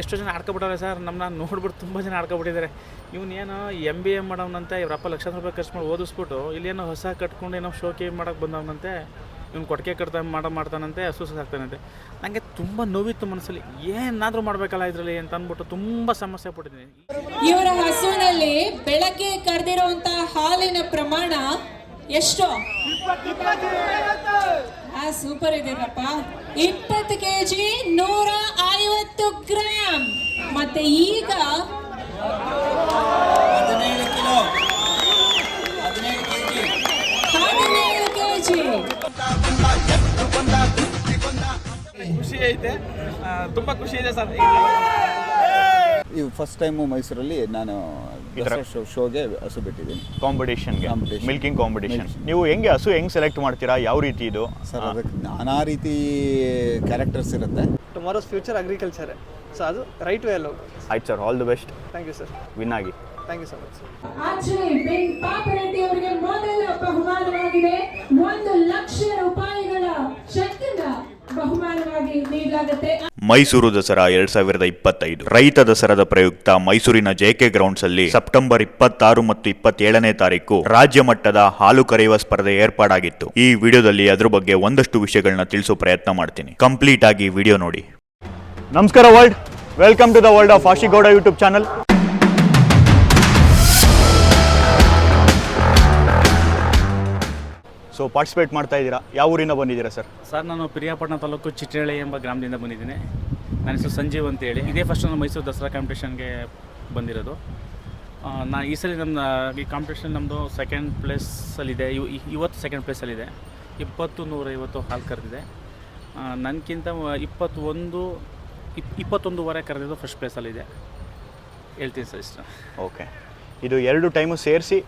ಎಷ್ಟೋ ಜನ ಆಡ್ಕೊಬಿಟ್ಟಾರೆ ಸರ್ ನಮ್ಮನ್ನ ನೋಡ್ಬಿಟ್ಟು ತುಂಬ ಜನ ಆಡ್ಕೊಬಿಟ್ಟಿದ್ದಾರೆ. ಇವನೇನು ಎಂ ಬಿ ಎ ಮಾಡೋನಂತೆ ಇವರಪ್ಪ ಲಕ್ಷಾಂತರ ರೂಪಾಯಿ ಖರ್ಚು ಮಾಡಿ ಓದಿಸ್ಬಿಟ್ಟು ಇಲ್ಲೇನೋ ಹೊಸ ಕಟ್ಕೊಂಡು ಏನೋ ಶೋಕಿ ಮಾಡೋಕ್ಕೆ ಬಂದವನಂತೆ ಇವ್ನು ಕೊಟ್ಟಿಗೆ ಕಟ್ತಾ ಮಾಡೋ ಮಾಡ್ತಾನಂತೆ ಆಗ್ತಾನಂತೆ. ನನಗೆ ತುಂಬ ನೋವಿತ್ತು ಮನಸ್ಸಲ್ಲಿ ಏನಾದರೂ ಮಾಡಬೇಕಲ್ಲ ಇದರಲ್ಲಿ ಅಂತ ಅಂದ್ಬಿಟ್ಟು ತುಂಬ ಸಮಸ್ಯೆ ಪಟ್ಟಿದ್ದೀನಿ. ಇವರ ಹಸುವಿನಲ್ಲಿ ಬೆಳಗ್ಗೆ ಕರೆದಿರುವಂತ ಹಾಲಿನ ಪ್ರಮಾಣ ಎಷ್ಟು? ಆ ಸೂಪರ್ ಇದೀರಪ್ಪ ಇಪ್ಪತ್ತು ಕೆ ಜಿ ನೂರ ಐವತ್ತು ಗ್ರಾಮ್ ಮತ್ತೆ ಈಗ ಹದಿನೇಳು ಕೆ ಜಿ ಕೆಜಿ. ಹದಿನೇಳು ಕೆಜಿ. ಖುಷಿ ಐತೆ. ತುಂಬಾ ಖುಷಿ ಇದೆ ಸರ್. ಇವು ಫಸ್ಟ್ ಟೈಮು ಮೈಸೂರಲ್ಲಿ ನಾನು ದಸರಾ ಶೋ ಶೋಗೆ ಹಸು ಬಿಟ್ಟಿದ್ದೀನಿ. ಕಾಂಪಿಟೇಷನ್ಗೆ Competition. Milking competition Milking. ನೀವು ಹೆಂಗೆ ಹಸು ಹೆಂಗೆ ಸೆಲೆಕ್ಟ್ ಮಾಡ್ತೀರಾ? ಯಾವ ರೀತಿ ಇದು? ಸರ್ ಅದಕ್ಕೆ ನಾನಾ ರೀತಿ ಕ್ಯಾರೆಕ್ಟರ್ಸ್ ಇರುತ್ತೆ. ಟುಮಾರೋಸ್ ಫ್ಯೂಚರ್ ಅಗ್ರಿಕಲ್ಚರ್ ಸೊ ಅದು ರೈಟ್ ವೇ ಅಲ್ಲಿ ಆಯ್ತು sir all the best thank you sir win ಆಗಿ. ಥ್ಯಾಂಕ್ ಯು ಸೊ ಮಚ್ ಬಿನ್ ಪಾಪರೆಡ್ಡಿ ಅವರಿಗೆ ಮೊದಲ ಬಹುಮಾನವಾಗಿದೆ. ಒಂದು ಲಕ್ಷ ರೂಪಾಯಿಗಳ ಬಹುಮಾನವಾಗಿ ನೀಡಲಾಗುತ್ತೆ. ಮೈಸೂರು ದಸರಾ ಎರಡ್ ಸಾವಿರದ ಇಪ್ಪತ್ತೈದು. ರೈತ ದಸರಾದ ಪ್ರಯುಕ್ತ ಮೈಸೂರಿನ ಜೆಕೆ ಗ್ರೌಂಡ್ಸ್ ಅಲ್ಲಿ ಸೆಪ್ಟೆಂಬರ್ ಇಪ್ಪತ್ತಾರು ಮತ್ತು ಇಪ್ಪತ್ತೇಳನೇ ತಾರೀಕು ರಾಜ್ಯ ಮಟ್ಟದ ಹಾಲು ಕರೆಯುವ ಸ್ಪರ್ಧೆ ಏರ್ಪಾಡಾಗಿತ್ತು. ಈ ವಿಡಿಯೋದಲ್ಲಿ ಅದ್ರ ಬಗ್ಗೆ ಒಂದಷ್ಟು ವಿಷಯಗಳನ್ನ ತಿಳಿಸೋ ಪ್ರಯತ್ನ ಮಾಡ್ತೀನಿ. ಕಂಪ್ಲೀಟ್ ಆಗಿ ವಿಡಿಯೋ ನೋಡಿ. ನಮಸ್ಕಾರ world welcome to the world of Ashigowda YouTube channel so participate ಮಾಡ್ತಾ ಇದ್ದೀರಾ? ಯಾವ ಊರಿಂದ ಬಂದಿದ್ದೀರಾ ಸರ್ ಸರ್ ನಾನು ಪಿರಿಯಾಪಟ್ಟಣ ತಾಲೂಕು ಚಿಟ್ಟೇಳೆ ಎಂಬ ಗ್ರಾಮದಿಂದ ಬಂದಿದ್ದೀನಿ. ನನ್ನ ಹೆಸರು ಸಂಜೀವ್ ಅಂತೇಳಿ. ಇದೇ ಫಸ್ಟ್ ನಾನು ಮೈಸೂರು ದಸರಾ ಕಾಂಪಿಟೇಷನ್ಗೆ ಬಂದಿರೋದು. ನಾ ಈ ಸಲ ನಮ್ಮ ಈ ಕಾಂಪಿಟೇಷನ್ ನಮ್ಮದು ಸೆಕೆಂಡ್ ಪ್ಲೇಸಲ್ಲಿದೆ ಇವ್ ಇವತ್ತು ಸೆಕೆಂಡ್ ಪ್ಲೇಸಲ್ಲಿದೆ ಇಪ್ಪತ್ತು ನೂರೈವತ್ತು ಹಾಲು ಕರೆದಿದೆ. ನನಗಿಂತ ಇಪ್ಪತ್ತೊಂದು ಇಪ್ ಇಪ್ಪತ್ತೊಂದುವರೆ ಕರೆದಿದ್ದು ಫಸ್ಟ್ ಪ್ಲೇಸಲ್ಲಿದೆ ಹೇಳ್ತೀನಿ ಸರ್ ಇಷ್ಟ. ಓಕೆ ಇದು ಎರಡು ಟೈಮು ಸೇರಿಸಿ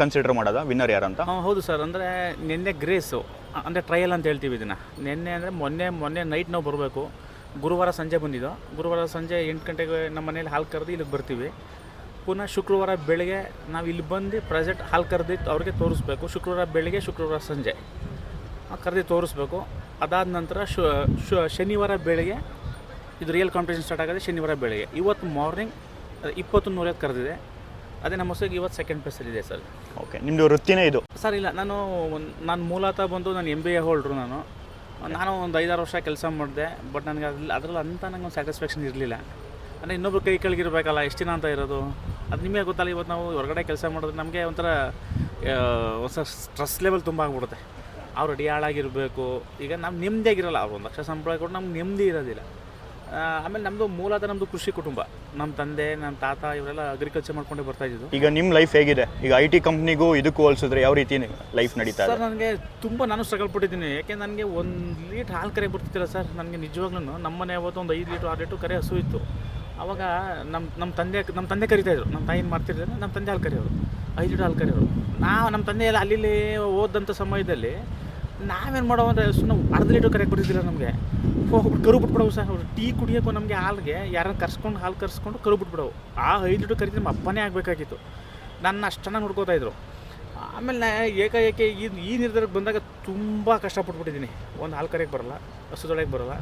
ಕನ್ಸಿಡರ್ ಮಾಡೋದಾ? ವಿನ್ನರ್ ಯಾರು ಹಾಂ, ಹೌದು ಸರ್. ಅಂದರೆ ನಿನ್ನೆ ಗ್ರೇಸು ಅಂದರೆ ಟ್ರಯಲ್ ಅಂತ ಹೇಳ್ತೀವಿ ಇದನ್ನು. ನಿನ್ನೆ ಅಂದರೆ ಮೊನ್ನೆ ಮೊನ್ನೆ ನೈಟ್ ನಾವು ಬರಬೇಕು. ಗುರುವಾರ ಸಂಜೆ ಬಂದಿದ್ದು. ಗುರುವಾರ ಸಂಜೆ ಎಂಟು ಗಂಟೆಗೆ ನಮ್ಮ ಮನೇಲಿ ಹಾಲು ಕರೆದು ಇಲ್ಲಿಗೆ ಬರ್ತೀವಿ. ಪುನಃ ಶುಕ್ರವಾರ ಬೆಳಗ್ಗೆ ನಾವು ಇಲ್ಲಿ ಬಂದು ಪ್ರೆಸೆಂಟ್ ಹಾಲು ಕರೆದು ಅವ್ರಿಗೆ ತೋರಿಸ್ಬೇಕು. ಶುಕ್ರವಾರ ಬೆಳಗ್ಗೆ, ಶುಕ್ರವಾರ ಸಂಜೆ. ಕರೆದು ತೋರಿಸ್ಬೇಕು. ಅದಾದ ನಂತರ ಶನಿವಾರ ಬೆಳಗ್ಗೆ ಇದು ರಿಯಲ್ ಕಾಂಪಿಟೇಷನ್ ಸ್ಟಾರ್ಟ್ ಆಗಿದೆ ಶನಿವಾರ ಬೆಳಗ್ಗೆ. ಇವತ್ತು ಮಾರ್ನಿಂಗ್ ಇಪ್ಪತ್ತು ನೂರೈವತ್ತು ಕರೆದಿದೆ. ಅದೇ ನಮ್ಮ ಹೊಸಗೆ ಇವತ್ತು ಸೆಕೆಂಡ್ ಪ್ಲೇಸಲ್ಲಿದೆ ಸರ್. ಓಕೆ ನಿಮ್ಮದು ವೃತ್ತಿನೇ ಇದು? ಸರ್ ಇಲ್ಲ ನಾನು ಒಂದು ನಾನು ಮೂಲತಃ ಬಂದು ನಾನು ಎಂ ಬಿ ಎ ಹೋಲ್ಡ್ರು ನಾನು. ನಾನು ಒಂದು ಐದಾರು ವರ್ಷ ಕೆಲಸ ಮಾಡಿದೆ ಬಟ್ ನನಗೆ ಅದ್ರಲ್ಲಿ ಅದರಲ್ಲಿ ಅಂತ ನಂಗೆ ಒಂದು ಸ್ಯಾಟಿಸ್ಫ್ಯಾಕ್ಷನ್ ಇರಲಿಲ್ಲ. ಅಂದರೆ ಇನ್ನೊಬ್ರು ಕೈ ಕೆಳಗಿರ್ಬೇಕಲ್ಲ ಎಷ್ಟು ದಿನ ಅಂತ ಇರೋದು? ಅದು ನಿಮಗೆ ಗೊತ್ತಲ್ಲ ಇವತ್ತು ನಾವು ಹೊರಗಡೆ ಕೆಲಸ ಮಾಡಿದ್ರೆ ನಮಗೆ ಒಂಥರ ಹೊಸ ಸ್ಟ್ರೆಸ್ ಲೆವೆಲ್ ತುಂಬ ಆಗ್ಬಿಡುತ್ತೆ. ಅವ್ರು ಅಡಿಯಾಳಾಗಿರಬೇಕು ಈಗ ನಮ್ಮ ನೆಮ್ಮದಿಯಾಗಿರಲ್ಲ ಅವ್ರು ಒಂದು ಲಕ್ಷ ಸಂಬಳ ಕೊಟ್ಟು ನಮ್ಗೆ ನೆಮ್ಮದಿ ಇರೋದಿಲ್ಲ. ಆಮೇಲೆ ನಮ್ಮದು ಮೂಲದ ನಮ್ಮದು ಕೃಷಿ ಕುಟುಂಬ. ನಮ್ಮ ತಂದೆ ನಮ್ಮ ತಾತ ಇವರೆಲ್ಲ ಅಗ್ರಿಕಲ್ಚರ್ ಮಾಡ್ಕೊಂಡೇ ಬರ್ತಾ ಇದ್ದಿದ್ದು. ಈಗ ನಿಮ್ಮ ಲೈಫ್ ಹೇಗಿದೆ? ಈಗ ಐ ಟಿ ಕಂಪ್ನಿಗೂ ಇದಕ್ಕೂ ಹೋಲಿಸಿದ್ರೆ ಯಾವ ರೀತಿ ಲೈಫ್ ನಡೀತಾ ಸರ್ ನನಗೆ ತುಂಬ ನಾನು ಸ್ಟ್ರಗಲ್ ಪಟ್ಟಿದ್ದೀನಿ. ಯಾಕೆ ನನಗೆ ಒಂದು ಲೀಟ್ರ್ ಹಾಲು ಕರೆ ಬರ್ತಿದ್ದಿಲ್ಲ ಸರ್ ನನಗೆ ನಿಜವಾಗ್ಲೂ ನಮ್ಮ ಮನೆ ಯಾವತ್ತು ಒಂದು ಐದು ಲೀಟ್ರ್ ಆರು ಲೀಟ್ರ್ ಕರೆ ಹಸು ಇತ್ತು. ಅವಾಗ ನಮ್ಮ ನಮ್ಮ ತಂದೆ ನಮ್ಮ ತಂದೆ ಕರಿತಾಯಿದ್ರು ನಮ್ಮ ತಾಯಿನ ಮಾಡ್ತಿರ್ತಾರೆ ನಮ್ಮ ತಂದೆ ಹಾಲು ಕರೆಯೋರು. ಐದು ಲೀಟ್ರ್ ಹಾಲು ಕರೆಯೋರು. ನಾವು ನಮ್ಮ ತಂದೆ ಎಲ್ಲ ಅಲ್ಲಿ ಓದಂಥ ಸಮಯದಲ್ಲಿ ನಾವೇನು ಮಾಡೋ ಅಂದರೆ ಸುಮ್ಮನೆ ಅರ್ಧ ಲೀಟ್ರ್ ಕರೆ ಬರ್ತಿದ್ದಿಲ್ಲ ನಮಗೆ. ಕರು ಬಿಟ್ಬಿಡವು ಸರ್ ಟೀ ಕುಡಿಯೋಕ್ಕೂ ನಮಗೆ ಹಾಲ್ಗೆ, ಯಾರನ್ನ ಕರ್ಸ್ಕೊಂಡು ಹಾಲು ಕರ್ಸ್ಕೊಂಡು ಕರು ಬಿಟ್ಬಿಡವು ಆ ಐದು ಲೀಟ್ರ್ ಕರಿದ್ರೆ ನಮ್ಮ ಅಪ್ಪನೇ ಆಗಬೇಕಾಗಿತ್ತು. ನನ್ನ ಅಷ್ಟು ಚೆನ್ನಾಗಿ ನೋಡ್ಕೋತಾ ಇದ್ರು. ಆಮೇಲೆ ನಾ ಏಕಾಏಕಿ ಈ ಈ ನಿರ್ಧಾರಕ್ಕೆ ಬಂದಾಗ ತುಂಬ ಕಷ್ಟಪಟ್ಬಿಟ್ಟಿದ್ದೀನಿ. ಒಂದು ಹಾಲು ಕರೆಯೋಕ್ಕೆ ಬರಲ್ಲ ಹಸುದೊಳಗೆ ಬರಲ್ಲ.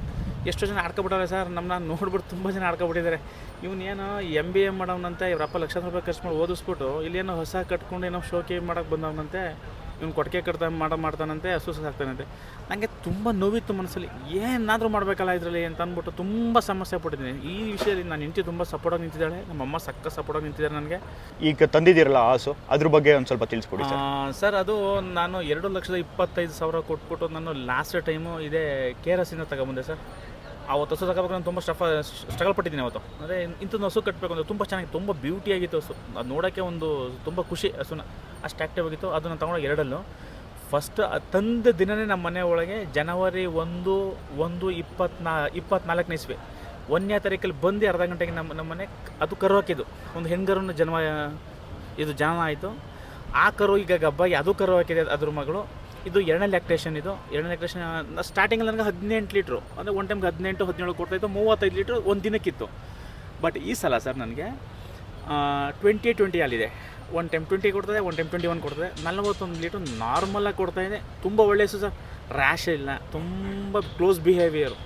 ಎಷ್ಟೋ ಜನ ಆಡ್ಕೊಬಿಟ್ಟಾರೆ ಸರ್ ನಮ್ಮನ್ನ ನೋಡ್ಬಿಟ್ಟು ತುಂಬ ಜನ ಆಡ್ಕೊಬಿಟ್ಟಿದ್ದಾರೆ. ಇವನೇನೋ ಎಂ ಬಿ ಎ ಮಾಡೋನಂತೆ ಇವ್ರಪ್ಪ ಲಕ್ಷಾಂತರ ರೂಪಾಯಿ ಖರ್ಚು ಮಾಡಿ ಓದಿಸ್ಬಿಟ್ಟು, ಇಲ್ಲೇನೋ ಹೊಸ ಕಟ್ಕೊಂಡು ಏನೋ ಶೋಕಿ ಮಾಡೋಕೆ ಬಂದವನಂತೆ. ಇವ್ನು ಕೊಟ್ಟಿಗೆ ಕಟ್ತಾ ಮಾಡೋ ಮಾಡ್ತಾನಂತೆ ಹಸು ಆಗ್ತಾನಂತೆ ನನಗೆ ತುಂಬ ನೋವಿತ್ತು ಮನಸ್ಸಲ್ಲಿ. ಏನಾದರೂ ಮಾಡಬೇಕಲ್ಲ ಇದರಲ್ಲಿ ಅಂತ ಅಂದ್ಬಿಟ್ಟು ತುಂಬ ಸಮಸ್ಯೆ ಪಟ್ಟಿದ್ದೀನಿ. ಈ ವಿಷಯದಲ್ಲಿ ನಾನು ಹೆಂಡತಿ ತುಂಬ ಸಪೋರ್ಟಾಗಿ ನಿಂತಿದ್ದಾಳೆ. ನಮ್ಮಮ್ಮ ಸಕ್ಕ ಸಪೋರ್ಟಾಗಿ ನಿಂತಿದ್ದಾರೆ ನನಗೆ. ಈಗ ತಂದಿದ್ದೀರಲ್ಲ ಆಸು ಅದ್ರ ಬಗ್ಗೆ ಒಂದು ಸ್ವಲ್ಪ ತಿಳಿಸ್ಕೊಡಿ ಸರ್. ಸರ್ ಅದು ನಾನು ಎರಡು ಲಕ್ಷದ ಇಪ್ಪತ್ತೈದು ಸಾವಿರ ಕೊಟ್ಬಿಟ್ಟು ನಾನು ಲಾಸ್ಟ್ ಟೈಮು ಇದೇ ಕೆ ಆರ್ ಎಸ್ಸಿಂದ ತಗೊಂಬಂದೆ ಸರ್. ಅವತ್ತು ಹಸು ತಗೋಬೇಕು ನಾನು ತುಂಬ ಸ್ಟಫ ಸ್ಟ್ರಗಲ್ ಪಟ್ಟಿದ್ದೀನಿ ಅವತ್ತು. ಅಂದರೆ ಇಂಥದ್ದು ಹಸು ಕಟ್ಟಬೇಕು ಅಂದರೆ ತುಂಬ ಚೆನ್ನಾಗಿ, ತುಂಬ ಬ್ಯೂಟಿಯಾಗಿತ್ತು ಹಸು. ಅದು ನೋಡೋಕ್ಕೆ ಒಂದು ತುಂಬ ಖುಷಿ ಹಸುನ ಅಷ್ಟು ಆ್ಯಕ್ಟಿವ್ ಆಗಿತ್ತು. ಅದನ್ನು ನಾನು ತಗೊಂಡೋಗಿ ಎರಡಲ್ಲೂ. ಫಸ್ಟ್ ತಂದ ದಿನವೇ ನಮ್ಮ ಮನೆ ಒಳಗೆ ಜನವರಿ ಒಂದು ಒಂದು ಇಪ್ಪತ್ನಾ, ಇಪ್ಪತ್ನಾಲ್ಕನೇ ಇಸ್ವಿ. ಒಂದನೇ ತಾರೀಕಲ್ಲಿ ಬಂದು ಅರ್ಧ ಗಂಟೆಗೆ ನಮ್ಮ ನಮ್ಮ ಮನೆ ಅದು ಕರು ಹಾಕಿದ್ದು. ಒಂದು ಹೆಂಗರನ್ನು ಜನ್ಮ, ಇದು ಜನನ ಆಯಿತು. ಆ ಕರು ಈಗ ಗಬ್ಬಾಗಿ ಅದು ಕರು ಹಾಕಿದೆ ಅದ್ರ ಮಗಳು. ಇದು ಎರಡನೇ ಲ್ಯಾಕ್ಟೇಷನ್ ಇದು. ಎರಡನೇ ಲ್ಯಾಕ್ಟೇಷನ್ ಸ್ಟಾರ್ಟಿಂಗಲ್ಲಿ ನನಗೆ ಹದಿನೆಂಟು ಲೀಟ್ರು ಅಂದರೆ ಒನ್ ಟೈಮ್ಗೆ ಹದಿನೆಂಟು, ಹದಿನೇಳು ಕೊಡ್ತಾಯಿತ್ತು ಮೂವತ್ತೈದು ಲೀಟ್ರ್ ಒಂದು ದಿನಕ್ಕಿತ್ತು. ಬಟ್ ಈ ಸಲ ಸರ್ ನನಗೆ ಟ್ವೆಂಟಿ ಟ್ವೆಂಟಿ ಅಲ್ಲಿದೆ. ಒನ್ ಟೈಮ್ ಟ್ವೆಂಟಿ ಕೊಡ್ತದೆ ಒನ್ ಟೈಮ್ ಟ್ವೆಂಟಿ ಒನ್ ಕೊಡ್ತದೆ ನಲ್ವತ್ತೊಂದು ಲೀಟ್ರ್ ನಾರ್ಮಲಾಗಿ ಕೊಡ್ತಾಯಿದೆ ತುಂಬ ಒಳ್ಳೆಯ ಸರ್ ರ್ಯಾಶ್ ಇಲ್ಲ. ತುಂಬ ಕ್ಲೋಸ್ ಬಿಹೇವಿಯರು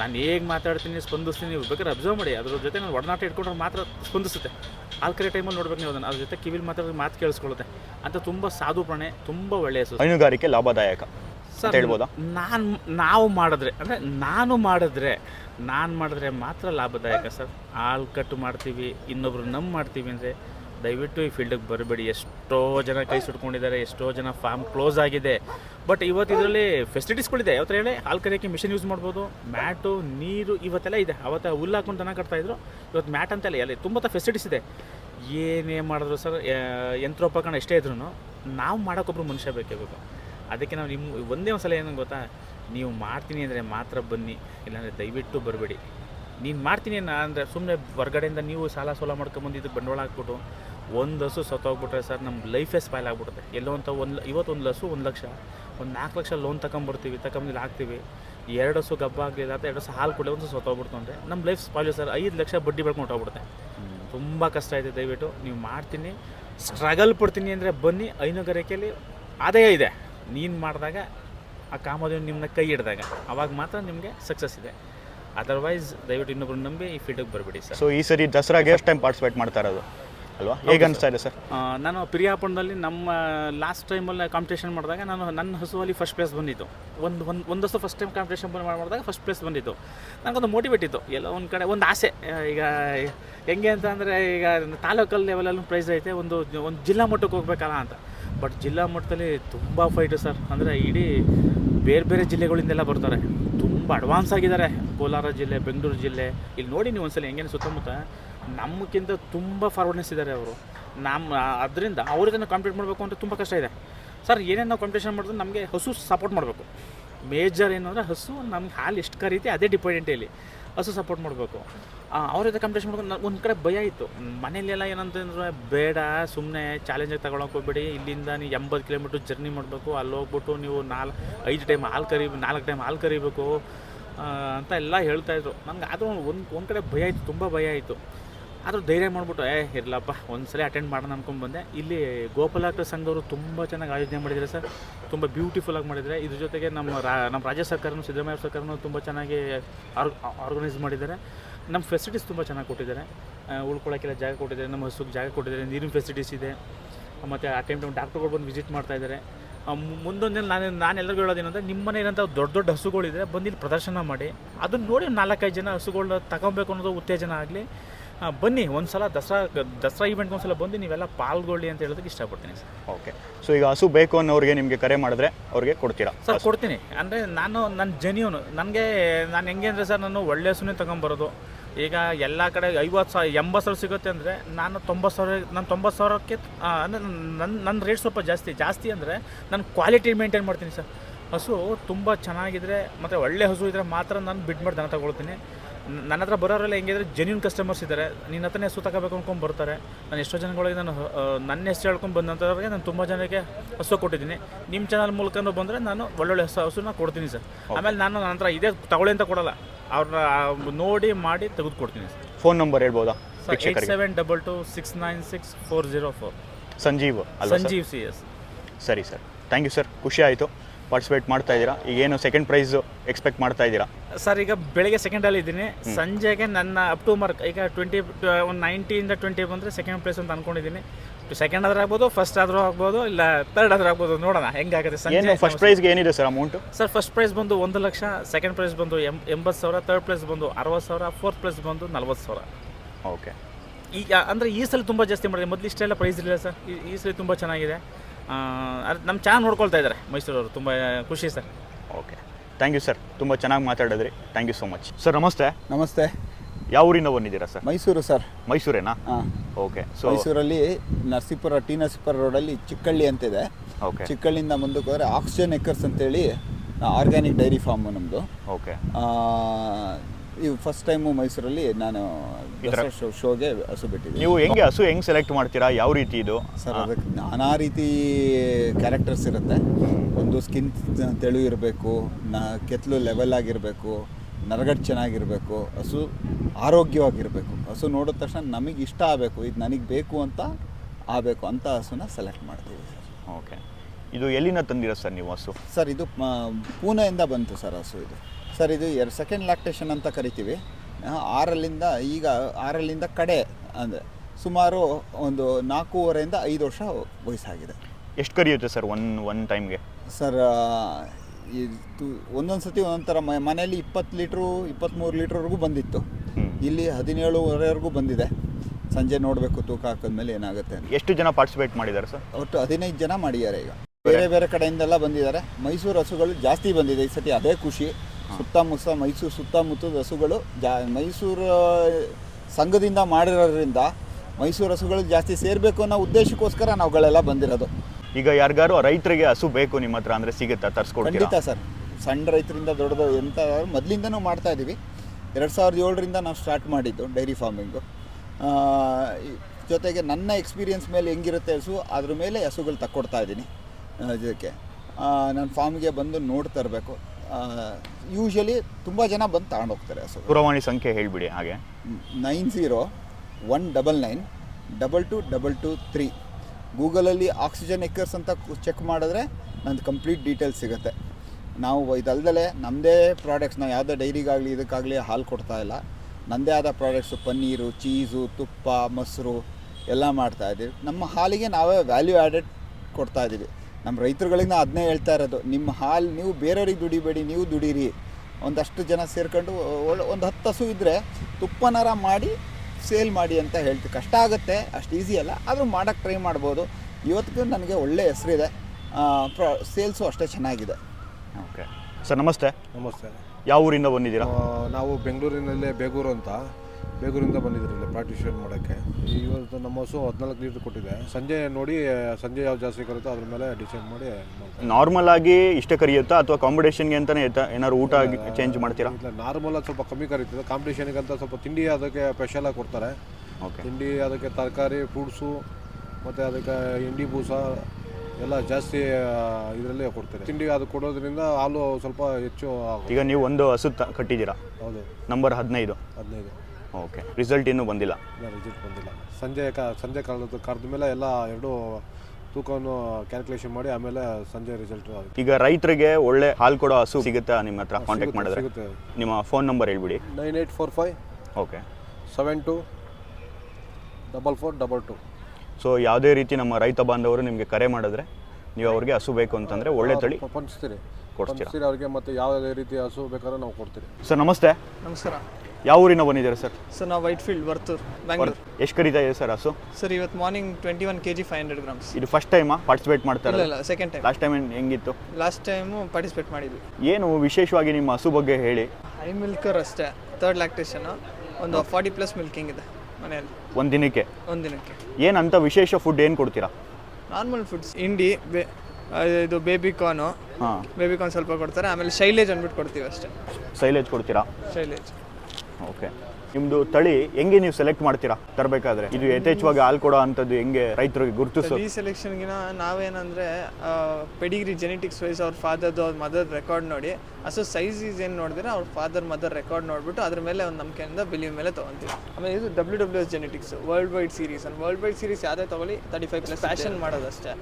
ನಾನು ಹೇಗೆ ಮಾತಾಡ್ತೀನಿ ಸ್ಪಂದಿಸ್ತೀನಿ ನೀವು ಬೇಕಾದ್ರೆ ಅಬ್ಸರ್ವ್ ಮಾಡಿ. ಅದ್ರ ಜೊತೆ ನಾನು ಒಡನಾಟ ಇಟ್ಕೊಂಡ್ರೆ ಮಾತ್ರ ಸ್ಪಂದಿಸುತ್ತೆ. ಹಾಲ್ಕರೆ ಟೈಮಲ್ಲಿ ನೋಡ್ಬೇಕು ನೀವು ಅದನ್ನು. ಅದ್ರ ಜೊತೆ ಕಿವಿಲಿ ಮಾತಾಡೋದು ಮಾತು ಕೇಳಿಸ್ಕೊಳ್ಳುತ್ತೆ. ಅಂತ ತುಂಬ ಸಾಧು ಪ್ರಾಣೆ ತುಂಬ ಒಳ್ಳೆಯ ಹೆಸರು. ಹೈನುಗಾರಿಕೆ ಲಾಭದಾಯಕ. ಸರ್ ಹೇಳ್ಬೋದಾ? ನಾನು ನಾವು ಮಾಡಿದ್ರೆ ಅಂದರೆ ನಾನು ಮಾಡಿದ್ರೆ ನಾನು ಮಾಡಿದ್ರೆ ಮಾತ್ರ ಲಾಭದಾಯಕ ಸರ್. ಆಲ್ ಕಟ್ಟು ಮಾಡ್ತೀವಿ ಇನ್ನೊಬ್ರು ನಮ್ಮ ಮಾಡ್ತೀವಿ ಅಂದರೆ ದಯವಿಟ್ಟು ಈ ಫೀಲ್ಡಿಗೆ ಬರಬೇಡಿ. ಎಷ್ಟೋ ಜನ ಕೈ ಸುಟ್ಕೊಂಡಿದ್ದಾರೆ ಎಷ್ಟೋ ಜನ ಫಾರ್ಮ್ ಕ್ಲೋಸ್ ಆಗಿದೆ. ಬಟ್ ಇವತ್ತು ಇದರಲ್ಲಿ ಫೆಸಿಲಿಟೀಸ್ಗಳಿದೆ ಯಾವತ್ತು ಹೇಳಿ? ಹಾಲು ಕರೆಯೋಕ್ಕೆ ಮಿಷಿನ್ ಯೂಸ್ ಮಾಡ್ಬೋದು. ಮ್ಯಾಟು ನೀರು ಇವತ್ತೆಲ್ಲ ಇದೆ. ಅವತ್ತು ಹುಲ್ಲು ಹಾಕೊಂಡು ದನ ಕಟ್ತಾಯಿದ್ರು ಇವತ್ತು ಮ್ಯಾಟ್ ಅಂತೆಲ್ಲ ಎಲ್ಲ ತುಂಬ ಫೆಸಿಲಿಟೀಸ್ ಇದೆ. ಏನೇ ಮಾಡಿದ್ರು ಸರ್? ಯಂತ್ರೋಪಕರಣ ಎಷ್ಟೇ ಇದ್ರೂ ನಾವು ಮಾಡೋಕ್ಕೊಬ್ರು ಮನುಷ್ಯ ಬೇಕೇ ಬೇಕು. ಅದಕ್ಕೆ ನಾವು ನಿಮ್ಮ ಒಂದೇ ಒಂದು ಸಲ ಏನು ಗೊತ್ತಾ? ನೀವು ಮಾಡ್ತೀನಿ ಅಂದರೆ ಮಾತ್ರ ಬನ್ನಿ. ಇಲ್ಲಾಂದರೆ ದಯವಿಟ್ಟು ಬರಬೇಡಿ. ನೀನು ಮಾಡ್ತೀನಿ ಅಂದರೆ ಸುಮ್ಮನೆ ಹೊರಗಡೆಯಿಂದ ನೀವು ಸಾಲ ಸೋಲ ಮಾಡ್ಕೊಂಬಂದು ಇದಕ್ಕೆ ಬಂಡವಾಳ ಹಾಕ್ಬಿಟ್ಟು ಒಂದು ಲಸು ಸತ್ತೋಗ್ಬಿಟ್ರೆ ಸರ್ ನಮ್ಮ ಲೈಫೇ ಸ್ಪಾಯ್ಲ್ ಆಗ್ಬಿಡುತ್ತೆ. ಎಲ್ಲೋ ಅಂತ ಒಂದು ಇವತ್ತು ಒಂದು ಲಸು ಒಂದು ಲಕ್ಷ. ಒಂದು ನಾಲ್ಕು ಲಕ್ಷ ಲೋನ್ ತಗೊಂಬರ್ತೀವಿ ತಗೊಂಬಂದು ಹಾಕ್ತೀವಿ. ಎರಡು ಹಸು ಗಬ್ಬ ಆಗಲಿಲ್ಲ ಅಂತ ಎರಡು ಹಸು ಹಾಲು ಕೊಡಲಿ ಒಂದು ಸತ್ತೋಗ್ಬಿಡ್ತು ಅಂದರೆ ನಮ್ಮ ಲೈಫ್ ಸ್ಪಾಯ್ಲ್ ಸರ್. ಐದು ಲಕ್ಷ ಬಡ್ಡಿ ಬೆಳ್ಕೊಂಡು ಹೋಗ್ಬಿಡುತ್ತೆ ತುಂಬ ಕಷ್ಟ ಇದೆ ದಯವಿಟ್ಟು ನೀವು ಮಾಡ್ತೀನಿ. ಸ್ಟ್ರಗಲ್ ಪಡ್ತೀನಿ ಅಂದರೆ ಬನ್ನಿ ಹೈನುಗಾರಿಕೆಯಲ್ಲಿ ಆದಾಯ ಇದೆ. ನೀನು ಮಾಡಿದಾಗ ಆ ಕಾಮಧೇನು ನಿಮ್ಮನ್ನ ಕೈ ಹಿಡಿದಾಗ. ಅವಾಗ ಮಾತ್ರ ನಿಮಗೆ ಸಕ್ಸಸ್ ಇದೆ. ಅದರ್ವೈಸ್ ದಯವಿಟ್ಟು ಇನ್ನೊಬ್ರು ನಂಬಿ ಈ ಫೀಲ್ಡಿಗೆ ಬರಬೇಡಿ ಸರ್. ಸೊ ಈ ಸರಿ ದಸರಾಗೆ ಎಷ್ಟು ಟೈಮ್ ಪಾರ್ಟಿಸಿಪೇಟ್ ಮಾಡ್ತಾ ಇರೋದು? ಅಲ್ವಾ? ಹೇಗೆ ಅನಿಸ್ತಾ ಇದೆ ಸರ್ ನಾನು ಪಿರಿಯಾಪಣದಲ್ಲಿ ನಮ್ಮ ಲಾಸ್ಟ್ ಟೈಮಲ್ಲಿ ಕಾಂಪಿಟೇಷನ್ ಮಾಡಿದಾಗ ನಾನು ನನ್ನ ಹಸುವಲ್ಲಿ ಫಸ್ಟ್ ಪ್ಲೇಸ್ ಬಂದಿತ್ತು. ಒಂದು ಒಂದು ಒಂದಷ್ಟು ಫಸ್ಟ್ ಟೈಮ್ ಕಾಂಪಿಟೇಷನ್ ಮಾಡಿದಾಗ ಫಸ್ಟ್ ಪ್ಲೇಸ್ ಬಂದಿತ್ತು. ನನಗೊಂದು ಮೋಟಿವೇಟ್ ಇತ್ತು. ಎಲ್ಲ ಒಂದು ಕಡೆ ಒಂದು ಆಸೆ. ಈಗ ಹೆಂಗೆ ಅಂತ ಅಂದರೆ ಈಗ ತಾಲೂಕಲ್ ಲೆವೆಲಲ್ಲೂ ಪ್ರೈಸ್ ಐತೆ. ಒಂದು ಒಂದು ಜಿಲ್ಲಾ ಮಟ್ಟಕ್ಕೆ ಹೋಗ್ಬೇಕಲ್ಲ ಅಂತ. ಬಟ್ ಜಿಲ್ಲಾ ಮಟ್ಟದಲ್ಲಿ ತುಂಬ ಫೈಟು ಸರ್ ಅಂದರೆ ಇಡೀ ಬೇರೆ ಬೇರೆ ಜಿಲ್ಲೆಗಳಿಂದೆಲ್ಲ ಬರ್ತಾರೆ. ತುಂಬ ಅಡ್ವಾನ್ಸ್ ಆಗಿದ್ದಾರೆ. ಕೋಲಾರ ಜಿಲ್ಲೆ ಬೆಂಗಳೂರು ಜಿಲ್ಲೆ. ಇಲ್ಲಿ ನೋಡಿ ನೀವು ಒಂದ್ಸಲ ಹೆಂಗೇನು ಸುತ್ತಮುತ್ತ. ನಮ್ಮಕ್ಕಿಂತ ತುಂಬ ಫಾರ್ವರ್ಡ್ನೆಸ್ ಇದ್ದಾರೆ ಅವರು. ನಮ್ಮ ಅದರಿಂದ ಅವ್ರಿಗೆ ಕಾಂಪೀಟ್ ಮಾಡಬೇಕು ಅಂತ ತುಂಬ ಕಷ್ಟ ಇದೆ. ಸರ್ ಏನೇನು ನಾವು ಕಾಂಪಿಟೇಷನ್ ಮಾಡಿದ್ರು ನಮಗೆ ಹಸು ಸಪೋರ್ಟ್ ಮಾಡಬೇಕು. ಮೇಜರ್ ಏನು ಅಂದರೆ ಹಸು ನಮ್ಗೆ ಹಾಲು ಎಷ್ಟು ಕರೀತಿ ಅದೇ ಡಿಪೆಂಡೆಂಟ್ ಇಲ್ಲಿ. ಹಸು ಸಪೋರ್ಟ್ ಮಾಡಬೇಕು. ಅವ್ರ ಜೊತೆ ಕಾಂಪಿಟೇಷನ್ ಮಾಡ್ಕೊಂಡು ಒಂದು ಕಡೆ ಭಯ ಇತ್ತು. ಮನೇಲೆಲ್ಲ ಏನಂತಂದ್ರೆ ಬೇಡ ಸುಮ್ಮನೆ ಚಾಲೆಂಜಾಗಿ ತಗೊಳಕ್ಕೆ ಹೋಗ್ಬೇಡಿ. ಇಲ್ಲಿಂದ ನೀವು ಎಂಬತ್ತು ಕಿಲೋಮೀಟ್ರ್ ಜರ್ನಿ ಮಾಡಬೇಕು. ಅಲ್ಲಿ ಹೋಗ್ಬಿಟ್ಟು ನೀವು ನಾಲ್, ಐದು ಟೈಮ್ ಹಾಲು ಕರಿ ನಾಲ್ಕು ಟೈಮ್ ಹಾಲು ಕರಿಬೇಕು. ಅಂತ ಎಲ್ಲ ಹೇಳ್ತಾಯಿದ್ರು ನನಗೆ ಆದರೂ ಒಂದು ಒಂದು ಕಡೆ ಭಯ ಇತ್ತು, ತುಂಬ ಭಯ ಇತ್ತು. ಆದರೂ ಧೈರ್ಯ ಮಾಡಿಬಿಟ್ಟು, ಏ, ಇರಲಪ್ಪ ಒಂದು ಸಲ ಅಟೆಂಡ್ ಮಾಡೋಣ ಅನ್ಕೊಂಡು ಬಂದೆ. ಇಲ್ಲಿ ಗೋಪಾಲಾಟ ಸಂಘದವರು ತುಂಬ ಚೆನ್ನಾಗಿ ಆಯೋಜನೆ ಮಾಡಿದ್ದಾರೆ ಸರ್. ತುಂಬ ಬ್ಯೂಟಿಫುಲ್ಲಾಗಿ ಮಾಡಿದ್ದಾರೆ. ಇದ್ರ ಜೊತೆಗೆ ನಮ್ಮ ರಾ, ನಮ್ಮ ರಾಜ್ಯ ಸರ್ಕಾರನೂ, ಸಿದ್ದರಾಮಯ್ಯ ಸರ್ಕಾರನೂ ತುಂಬ ಚೆನ್ನಾಗಿ ಆರ್ ಆರ್ಗನೈಸ್ ಮಾಡಿದ್ದಾರೆ. ನಮ್ಮ ಫೆಸಿಲಿಟೀಸ್ ತುಂಬ ಚೆನ್ನಾಗಿ ಕೊಟ್ಟಿದ್ದಾರೆ. ಉಳ್ಕೊಳ್ಳೋಕ್ಕೆಲ್ಲ ಜಾಗ ಕೊಟ್ಟಿದ್ದಾರೆ. ನಮ್ಮ ಹಸುಗೆ ಜಾಗ ಕೊಟ್ಟಿದ್ದಾರೆ. ನೀರಿನ ಫೆಸಿಲಿಟೀಸ್ ಇದೆ. ಮತ್ತು ಆ ಟೈಮ್ ಟೈಮ್ ಡಾಕ್ಟ್ರುಗಳು ಬಂದು ವಿಸಿಟ್ ಮಾಡ್ತಾ ಇದ್ದಾರೆ. ಮುಂದೊಂದು ನಾನು ನಾನು ಎಲ್ಲರಿಗೂ ಹೇಳೋದೇನಂದರೆ, ನಿಮ್ಮನೆ ಏನಂತ ದೊಡ್ಡ ದೊಡ್ಡ ಹಸುಗಳಿದೆ ಬಂದು ಇಲ್ಲಿ ಪ್ರದರ್ಶನ ಮಾಡಿ. ಅದನ್ನ ನೋಡಿ ನಾಲ್ಕೈದು ಜನ ಹಸುಗಳನ್ನ ತಗೊಬೇಕು ಅನ್ನೋದು ಉತ್ತೇಜನ ಆಗಲಿ. ಬನ್ನಿ ಒಂದು ಸಲ ದಸರಾ ದಸರಾ ಈವೆಂಟ್ ಒಂದು ಸಲ ಬಂದು ನೀವೆಲ್ಲ ಪಾಲ್ಗೊಳ್ಳಿ ಅಂತ ಹೇಳೋದಕ್ಕೆ ಇಷ್ಟಪಡ್ತೀನಿ ಸರ್. ಓಕೆ ಸೊ ಈಗ ಹಸು ಬೇಕು ಅನ್ನೋರಿಗೆ ನಿಮಗೆ ಕರೆ ಮಾಡಿದ್ರೆ ಅವ್ರಿಗೆ ಕೊಡ್ತೀರಾ? ಸರ್ ಕೊಡ್ತೀನಿ. ಅಂದರೆ ನಾನು ನನ್ನ ಜನಿಯವನು ನನಗೆ ನಾನು ಹೆಂಗೆ ಅಂದರೆ ಸರ್ ನಾನು ಒಳ್ಳೆ ಹಸುನೇ ತೊಗೊಂಬರೋದು. ಈಗ ಎಲ್ಲ ಕಡೆ ಐವತ್ತು ಸಾವಿರ ಎಂಬತ್ತು ಸಾವಿರ ಸಿಗುತ್ತೆ ಅಂದರೆ ನಾನು ತೊಂಬತ್ತು ಸಾವಿರ ನಾನು ತೊಂಬತ್ತು ಸಾವಿರಕ್ಕೆ ಅಂದರೆ ನನ್ನ ನನ್ನ ರೇಟ್ ಸ್ವಲ್ಪ ಜಾಸ್ತಿ ಜಾಸ್ತಿ ಅಂದರೆ ನಾನು ಕ್ವಾಲಿಟಿ ಮೇಂಟೈನ್ ಮಾಡ್ತೀನಿ ಸರ್. ಹಸು ತುಂಬ ಚೆನ್ನಾಗಿದ್ರೆ ಮತ್ತು ಒಳ್ಳೆ ಹಸು ಇದ್ದರೆ ಮಾತ್ರ ನಾನು ಬಿಡ್ ಮಾಡಿ ದನ ತಗೊಳ್ತೀನಿ. ನನ್ನ ಹತ್ರ ಬರೋರೆಲ್ಲ ಹೆಂಗಿದ್ರೆ ಜೆನ್ಯೂನ್ ಕಸ್ಟಮರ್ಸ್ ಇದ್ದಾರೆ. ನಿನ್ನ ಹತ್ರನೇ ಹಸು ತಗೋಬೇಕು ಅನ್ಕೊಂಡು ಬರ್ತಾರೆ. ನಾನು ಎಷ್ಟೋ ಜನಗಳಿಗೆ ನಾನು ನನ್ನ ಹೆಸರು ಹೇಳ್ಕೊಂಡು ಬಂದಂಥವ್ರಿಗೆ ನಾನು ತುಂಬ ಜನಕ್ಕೆ ಹಸು ಕೊಟ್ಟಿದ್ದೀನಿ. ನಿಮ್ಮ ಚಾನಲ್ ಮೂಲಕನೂ ಬಂದರೆ ನಾನು ಒಳ್ಳೊಳ್ಳೆ ಹಸು ಹಸುನ ಕೊಡ್ತೀನಿ ಸರ್. ಆಮೇಲೆ ನಾನು ನನ್ನ ಹತ್ರ ಇದೇ ತಗೊಳ್ಳಿ ಅಂತ ಕೊಡಲ್ಲ. ಅವ್ರನ್ನ ನೋಡಿ ಮಾಡಿ ತೆಗೆದು ಕೊಡ್ತೀನಿ ಸರ್. ಫೋನ್ ನಂಬರ್ ಹೇಳ್ಬೋದಾ? Sir eight seven double two six nine six four zero four Sanjeev Sanjeev C S. ಸರಿ ಸರ್. Thank you sir. ಖುಷಿ ಆಯಿತು. ಪಾರ್ಟಿಸಿಪೇಟ್ ಮಾಡ್ತಾ ಇದ್ದೀರಾ? ಈಗೇನು ಸೆಕೆಂಡ್ ಪ್ರೈಸ್ ಎಕ್ಸ್ಪೆಕ್ಟ್ ಮಾಡ್ತಾ ಇದ್ದೀರಾ? ಸರ್ ಈಗ ಬೆಳಿಗ್ಗೆ ಸೆಕೆಂಡಲ್ಲಿ ಇದ್ದೀನಿ. ಸಂಜೆಗೆ ನನ್ನ ಅಪ್ ಟು ಮಾರ್ಕ್ ಈಗ ಟ್ವೆಂಟಿ ಒಂದು ನೈಂಟಿಯಿಂದ ಟ್ವೆಂಟಿ ಬಂದರೆ ಸೆಕೆಂಡ್ ಪ್ಲೇಸ್ ಅಂತ ಅನ್ಕೊಂಡಿದ್ದೀನಿ. ಸೆಕೆಂಡ್ ಆದ್ರೂ ಆಗ್ಬೋದು ಫಸ್ಟ್ ಆದರೂ ಆಗ್ಬೋದು ಇಲ್ಲ ತರ್ಡ್ ಆದ್ರೂ ಆಗ್ಬೋದು ನೋಡೋಣ ಹೆಂಗಾಗುತ್ತೆ ಏನು ಸಂಜೆ ಫಸ್ಟ್ ಪ್ರೈಸ್ಗೆ ಏನಿದೆ sir amount sir first prize ಬಂದು ಒಂದು ಲಕ್ಷ ಸೆಕೆಂಡ್ ಪ್ರೈಸ್ ಬಂದು ಎಂ ಎಂಬತ್ತು ಸಾವಿರ ತರ್ಡ್ ಪ್ರೈಸ್ ಬಂದು ಅರವತ್ತು ಸಾವಿರ ಫೋರ್ತ್ ಪ್ರೈಸ್ ಬಂದು ನಲ್ವತ್ತು ಸಾವಿರ. ಓಕೆ ಈಗ ಅಂದರೆ ಈ ಸಲ ತುಂಬ ಜಾಸ್ತಿ ಮಾಡಿದೆ. ಮೊದಲು ಇಷ್ಟೆಲ್ಲ ಪ್ರೈಸ್ ಇರಲಿಲ್ಲ ಸರ್ ಈ ಸಲ ತುಂಬ ಚೆನ್ನಾಗಿದೆ. ಅದು ನಮ್ಮ ಚೆನ್ನಾಗಿ ನೋಡ್ಕೊಳ್ತಾ ಇದ್ದಾರೆ ಮೈಸೂರವರು ತುಂಬ ಖುಷಿ sir. Okay thank you sir ತುಂಬ ಚೆನ್ನಾಗಿ ಮಾತಾಡಿದ್ರಿ. Thank you so much sir ನಮಸ್ತೆ. ನಮಸ್ತೆ. ಯಾವ ಊರಿಂದ ಬಂದಿದ್ದೀರಾ ಸರ್ ಮೈಸೂರು ಸರ್ ಮೈಸೂರೇನಾ? ಹಾಂ. ಓಕೆ ಸೊ ಮೈಸೂರಲ್ಲಿ ನರಸೀಪುರ ಟಿ ನರಸೀಪುರ ರೋಡಲ್ಲಿ ಚಿಕ್ಕಳ್ಳಿ ಅಂತಿದೆ. ಓಕೆ ಚಿಕ್ಕಳ್ಳಿಯಿಂದ ಮುಂದಕ್ಕೆ ಹೋದರೆ ಆಕ್ಸಿಜನ್ ಎಕರ್ಸ್ ಅಂತೇಳಿ ಆರ್ಗ್ಯಾನಿಕ್ ಡೈರಿ ಫಾರ್ಮು ನಮ್ಮದು ಓಕೆ ಇವು ಫಸ್ಟ್ ಟೈಮು ಮೈಸೂರಲ್ಲಿ ನಾನು ದಸರಾ ಶೋ ಶೋಗೆ ಹಸು ಬಿಟ್ಟಿದ್ದೀನಿ. ನೀವು ಹೆಂಗೆ ಹಸು ಹೆಂಗೆ ಸೆಲೆಕ್ಟ್ ಮಾಡ್ತೀರಾ? ಯಾವ ರೀತಿ ಇದು? ಸರ್ ಅದಕ್ಕೆ ನಾನಾ ರೀತಿ ಕ್ಯಾರೆಕ್ಟರ್ಸ್ ಇರುತ್ತೆ. ಒಂದು ಸ್ಕಿನ್ ತೆಳು ಇರಬೇಕು ನ ಕೆತ್ತಲು ಲೆವೆಲ್ ಆಗಿರಬೇಕು ನರಗಟ್ಟು ಚೆನ್ನಾಗಿರಬೇಕು ಹಸು ಆರೋಗ್ಯವಾಗಿರಬೇಕು. ಹಸು ನೋಡಿದ ತಕ್ಷಣ ನಮಗೆ ಇಷ್ಟ ಆಗಬೇಕು ಇದು ನನಗೆ ಬೇಕು ಅಂತ ಆಗಬೇಕು ಅಂತ ಹಸುನ ಸೆಲೆಕ್ಟ್ ಮಾಡ್ತೀವಿ ಸರ್. ಓಕೆ. ಇದು ಎಲ್ಲಿನ ತಂದಿರೋ ಸರ್ ನೀವು ಹಸು? ಸರ್ ಇದು ಮ- ಪೂನೆಯಿಂದ ಬಂತು ಸರ್ ಹಸು ಇದು. ಸರ್ ಇದು ಎರಡು ಸೆಕೆಂಡ್ ಲ್ಯಾಕ್ಟೇಷನ್ ಅಂತ ಕರಿತೀವಿ. ಆರರಿಂದ ಆರಲ್ಲಿಂದ ಈಗ ಆರಲ್ಲಿಂದ ಕಡೆ ಅಂದರೆ ಸುಮಾರು ಒಂದು ನಾಲ್ಕೂವರೆಯಿಂದ ಐದು ವರ್ಷ ವಯಸ್ಸಾಗಿದೆ. ಎಷ್ಟು ಕರಿಯುತ್ತೆ ಸರ್ ಒನ್ ಒನ್ ಟೈಮ್ಗೆ? ಸರ್ ಇದು ಒಂದೊಂದು ಸತಿ ಒಂದೊಂದು ಥರ ಮನೆಯಲ್ಲಿ ಇಪ್ಪತ್ತು ಲೀಟ್ರು ಇಪ್ಪತ್ತ್ಮೂರು ಲೀಟ್ರ್ವರೆಗೂ ಬಂದಿತ್ತು. ಇಲ್ಲಿ ಹದಿನೇಳುವರೆವರೆಗೂ ಬಂದಿದೆ. ಸಂಜೆ ನೋಡಬೇಕು ತೂಕ ಹಾಕಿದ್ಮೇಲೆ ಏನಾಗುತ್ತೆ ಎಷ್ಟು ಜನ ಪಾರ್ಟಿಸಿಪೇಟ್ ಮಾಡಿದ್ದಾರೆ ಸರ್? ಒಟ್ಟು ಹದಿನೈದು ಜನ ಮಾಡಿದ್ದಾರೆ ಈಗ. ಬೇರೆ ಬೇರೆ ಕಡೆಯಿಂದೆಲ್ಲ ಬಂದಿದ್ದಾರೆ. ಮೈಸೂರು ಹಸುಗಳು ಜಾಸ್ತಿ ಬಂದಿದೆ. ಈ ಸತಿ ಅದೇ ಖುಷಿ. ಸುತ್ತಮುತ್ತ ಮೈಸೂರು ಸುತ್ತಮುತ್ತದ ಹಸುಗಳು ಜಾ ಮೈಸೂರು ಸಂಘದಿಂದ ಮಾಡಿರೋದ್ರಿಂದ ಮೈಸೂರು ಹಸುಗಳು ಜಾಸ್ತಿ ಸೇರಬೇಕು ಅನ್ನೋ ಉದ್ದೇಶಕ್ಕೋಸ್ಕರ ನಾವುಗಳೆಲ್ಲ ಬಂದಿರೋದು. ಈಗ ಯಾರಿಗಾರು ರೈತರಿಗೆ ಹಸು ಬೇಕು ನಿಮ್ಮ ಹತ್ರ ಅಂದರೆ ಸಿಗುತ್ತಾ? ತರಿಸ್ಕೊಡ್ತೀರಾ? ಖಂಡಿತ ಸರ್. ಸಣ್ಣ ರೈತರಿಂದ ದೊಡ್ಡದು ಎಂತ ಮೊದಲಿಂದನೂ ಮಾಡ್ತಾ ಇದ್ದೀವಿ. ಎರಡು ಸಾವಿರದ ಏಳರಿಂದ ನಾವು ಸ್ಟಾರ್ಟ್ ಮಾಡಿದ್ದು ಡೈರಿ ಫಾರ್ಮಿಂಗು ಜೊತೆಗೆ ನನ್ನ ಎಕ್ಸ್ಪೀರಿಯನ್ಸ್ ಮೇಲೆ ಹೆಂಗಿರುತ್ತೆ ಹಸು ಅದ್ರ ಮೇಲೆ ಹಸುಗಳು ತಕ್ಕೊಡ್ತಾ ಇದ್ದೀನಿ. ಇದಕ್ಕೆ. ನಾನು ಫಾರ್ಮ್ಗೆ ಬಂದು ನೋಡಿ ತರಬೇಕು. ಯೂಶ್ವಲಿ ತುಂಬ ಜನ ಬಂದು ತಗೊಂಡು ಹೋಗ್ತಾರೆ ಹಸು ದೂರವಾಣಿ ಸಂಖ್ಯೆ ಹೇಳಿಬಿಡಿ ಹಾಗೆ. Nine zero one double nine double two double two three. ಗೂಗಲಲ್ಲಿ ಆಕ್ಸಿಜನ್ ಎಕ್ಕರ್ಸ್ ಅಂತ ಚೆಕ್ ಮಾಡಿದ್ರೆ ನಂದು ಕಂಪ್ಲೀಟ್ ಡೀಟೇಲ್ಸ್ ಸಿಗುತ್ತೆ. ನಾವು ಇದಲ್ಲದೆ ನಮ್ಮದೇ ಪ್ರಾಡಕ್ಟ್ಸ್ ನಾವು ಯಾವುದೇ ಡೈರಿಗಾಗಲಿ ಇದಕ್ಕಾಗಲಿ ಹಾಲು ಕೊಡ್ತಾ ಇಲ್ಲ. ನನ್ನದೇ ಆದ ಪ್ರಾಡಕ್ಟ್ಸು ಪನ್ನೀರು ಚೀಸು ತುಪ್ಪ ಮೊಸರು ಎಲ್ಲ ಮಾಡ್ತಾ ಇದ್ದೀವಿ ನಮ್ಮ ಹಾಲಿಗೆ ನಾವೇ ವ್ಯಾಲ್ಯೂ ಆ್ಯಡೆಡ್ ಕೊಡ್ತಾ ಇದ್ದೀವಿ ನಮ್ಮ ರೈತರುಗಳಿಗೆ ನಾವು ಅದನ್ನೇ ಹೇಳ್ತಾ ಇರೋದು ನಿಮ್ಮ ಹಾಲು ನೀವು ಬೇರೆಯವ್ರಿಗೆ ದುಡಿಬೇಡಿ ನೀವು ದುಡೀರಿ. ಒಂದಷ್ಟು ಜನ ಸೇರ್ಕೊಂಡು ಒಳ್ಳೆ ಒಂದು ಹತ್ತು ಹಸು ಇದ್ದರೆ ತುಪ್ಪನಾರ ಮಾಡಿ ಸೇಲ್ ಮಾಡಿ ಅಂತ ಹೇಳ್ತೀವಿ. ಕಷ್ಟ ಆಗುತ್ತೆ ಅಷ್ಟು ಈಸಿ ಅಲ್ಲ ಆದರೂ ಮಾಡೋಕ್ಕೆ ಟ್ರೈ ಮಾಡ್ಬೋದು. ಇವತ್ತಿಗೂ ನನಗೆ ಒಳ್ಳೆ ಹೆಸರಿದೆ. ಪ್ರಾ ಸೇಲ್ಸು ಅಷ್ಟೇ ಚೆನ್ನಾಗಿದೆ. ಓಕೆ. ಸರ್ ನಮಸ್ತೆ. ನಮಸ್ತೆ. ಯಾವ ಊರಿಂದ ಬಂದಿದ್ದೀರಾ? ನಾವು ಬೆಂಗಳೂರಿನಲ್ಲೇ ಬೇಗೂರು ಅಂತ. ಬೇಗೂರಿಂದ ಬಂದಿದ್ರು ಇಲ್ಲಿ ಪಾರ್ಟಿಸಿಪೇಟ್ ಮಾಡೋಕ್ಕೆ. ಇವತ್ತು ನಮ್ಮ ಹಸು ಹದಿನಾಲ್ಕು ಲೀಟ್ರ್ ಕೊಟ್ಟಿದೆ. ಸಂಜೆ ನೋಡಿ ಸಂಜೆ ಯಾವ ಜಾಸ್ತಿ ಕರುತ್ತೋ ಅದ್ರ ಮೇಲೆ ಡಿಸೈಡ್ ಮಾಡಿ ನಾರ್ಮಲ್ ಆಗಿ ಇಷ್ಟೇ ಕರಿಯುತ್ತಾ? ಅಥವಾ ಕಾಂಪಿಟೇಷನ್ಗೆ ಅಂತಾನೆ ಏನಾದ್ರು ಊಟ ಚೇಂಜ್ ಮಾಡ್ತೀರಾ? ಇಲ್ಲ ನಾರ್ಮಲ್ ಸ್ವಲ್ಪ ಕಮ್ಮಿ ಕರೀತದೆ. ಕಾಂಪಿಟೇಷನ್ಗೆ ಅಂತ ಸ್ವಲ್ಪ ತಿಂಡಿ ಅದಕ್ಕೆ ಸ್ಪೆಷಲಾಗಿ ಕೊಡ್ತಾರೆ. ಓಕೆ ತಿಂಡಿ ಅದಕ್ಕೆ ತರಕಾರಿ ಫ್ರೂಟ್ಸು ಮತ್ತು ಅದಕ್ಕೆ ಹಿಂಡಿ ಬೂಸ ಎಲ್ಲ ಜಾಸ್ತಿ ಇದರಲ್ಲೇ ಕೊಡ್ತಾರೆ. ತಿಂಡಿ ಅದು ಕೊಡೋದ್ರಿಂದ ಹಾಲು ಸ್ವಲ್ಪ ಹೆಚ್ಚು. ಈಗ ನೀವು ಒಂದು ಹಸು ಕಟ್ಟಿದ್ದೀರಾ? ಹೌದು. ನಂಬರ್ ಹದಿನೈದು. ಹದಿನೈದು. ಓಕೆ. ರಿಸಲ್ಟ್ ಇನ್ನೂ ಬಂದಿಲ್ಲ? ಇಲ್ಲ ರಿಸಲ್ಟ್ ಬಂದಿಲ್ಲ. ಸಂಜೆ ಕ ಸಂಜೆ ಕಾಲದ ಕರೆದ ಮೇಲೆ ಎಲ್ಲ ಎರಡು ತೂಕವನ್ನು ಕ್ಯಾಲ್ಕುಲೇಷನ್ ಮಾಡಿ ಆಮೇಲೆ ಸಂಜೆ ರಿಸಲ್ಟ್ ಈಗ ರೈತರಿಗೆ ಒಳ್ಳೆ ಹಾಲು ಕೊಡೋ ಹಸು ಸಿಗುತ್ತಾ ನಿಮ್ಮ ಹತ್ರ? ಕಾಂಟ್ಯಾಕ್ಟ್ ಮಾಡಿದ್ರೆ? ಸಿಗುತ್ತೆ. ನಿಮ್ಮ ಫೋನ್ ನಂಬರ್ ಹೇಳ್ಬಿಡಿ. Nine eight four five okay. Seven two double four double two. So ಯಾವುದೇ ರೀತಿ ನಮ್ಮ ರೈತ ಬಾಂಧವರು ನಿಮಗೆ ಕರೆ ಮಾಡಿದ್ರೆ ನೀವು ಅವ್ರಿಗೆ ಹಸು ಬೇಕು ಅಂತಂದರೆ ಒಳ್ಳೆ ತಳಿ ಪಂಚ್ತೀರಿ ಕೊಡ್ತೀರಿ ಅವರಿಗೆ ಅವ್ರಿಗೆ ಮತ್ತು ಯಾವುದೇ ರೀತಿ ಹಸು ಬೇಕಾದ್ರೆ ನಾವು ಕೊಡ್ತೀರಿ. ಸರ್ ನಮಸ್ತೆ. ನಮಸ್ಕಾರ. ಯಾವ ಊರಿನ ಬಂದಿದ್ದೀರಾ ಸರ್? ಸರ್ ನಾವು ವೈಟ್ ಫೀಲ್ಡ್ ವರ್ತೂರ್ ಬ್ಯಾಂಗ್ಳೂರ್ ಎಷ್ಟು ಕರೀತಾ ಇದೆ ಸರ್ ಹಸು? ಸರ್ ಇವತ್ತು morning twenty one K G five hundred grams ಇದು ಫಸ್ಟ್ ಟೈಮ್ ಪಾರ್ಟಿಸಿಪೇಟ್ ಮಾಡ್ತಾರೆ ಇಲ್ಲ ಸೆಕೆಂಡ್ ಟೈಮ್ ಲಾಸ್ಟ್ ಟೈಮ್ ಹೆಂಗಿತ್ತು? ಲಾಸ್ಟ್ ಟೈಮು ಪಾರ್ಟಿಸಿಪೇಟ್ ಮಾಡಿದ್ವಿ. ಏನು ವಿಶೇಷವಾಗಿ ನಿಮ್ಮ ಹಸು ಬಗ್ಗೆ ಹೇಳಿ. ಹೈ ಮಿಲ್ಕರ್ ಅಷ್ಟೇ. ಥರ್ಡ್ ಲ್ಯಾಕ್ಟೇಷನ್ ಒಂದು ಫಾರ್ಟಿ ಪ್ಲಸ್ ಮಿಲ್ಕಿಂಗ್ ಇದೆ ಮನೆಯಲ್ಲಿ. ಒಂದು ದಿನಕ್ಕೆ? ಒಂದು ದಿನಕ್ಕೆ. ಏನಂತ ವಿಶೇಷ ಫುಡ್ ಏನು ಕೊಡ್ತೀರಾ? ನಾರ್ಮಲ್ ಫುಡ್ಸ್ ಇಂಡಿ ಬೇ ಆ, ಇದು ಬೇಬಿ ಕಾರ್ನು ಹಾಂ. ಬೇಬಿ ಕಾರ್ನ್ ಸ್ವಲ್ಪ ಕೊಡ್ತಾರೆ. ಆಮೇಲೆ ಶೈಲೇಜ್ ಅಂದ್ಬಿಟ್ಟು ಕೊಡ್ತೀವಿ ಅಷ್ಟೇ. ಸೈಲೇಜ್ ಕೊಡ್ತೀರಾ? ಶೈಲೇಜ್. ಓಕೆ ನಿಮ್ಮದು ತಳಿ ಹೆಂಗೆ ನೀವು ಸೆಲೆಕ್ಟ್ ಮಾಡ್ತೀರಾ ತರಬೇಕಾದ್ರೆ? ಇದು ಯಥೇಚ್ಛವಾಗಿ ಹಾಲು ಕೊಡೋ ಅಂಥದ್ದು ಹೆಂಗೆ ರೈತರಿಗೆ ಗುರುತಿಸೋದು? ಈ ಸೆಲೆಕ್ಷನ್ಗಿನ ನಾವೇನಂದ್ರೆ ಪೆಡಿಗ್ರಿ ಜೆನೆಟಿಕ್ಸ್ ವೈಸ್ ಅವ್ರ ಫಾದರ್ದು ಅವ್ರ ಮದರ್ ರೆಕಾರ್ಡ್ ನೋಡಿ ಅಸು ಸೈಜ್ ಏನು ನೋಡಿದ್ರೆ ಅವ್ರ ಫಾದರ್ ಮದರ್ ರೆಕಾರ್ಡ್ ನೋಡ್ಬಿಟ್ಟು ಅದ್ರ ಮೇಲೆ ಒಂದು ನಂಬಿಕೆಯಿಂದ ಬಿಲೀವ್ ಮೇಲೆ ತಗೊಂತೀವಿ. ಆಮೇಲೆ ಇದು W W S genetics world wide series and world wide series ಯಾವುದೇ ತಗೊಳ್ಳಿ ತರ್ಟಿ ಫೈವ್ ಪ್ಲಸ್ ಫ್ಯಾಷನ್ ಮಾಡೋದಷ್ಟೇ.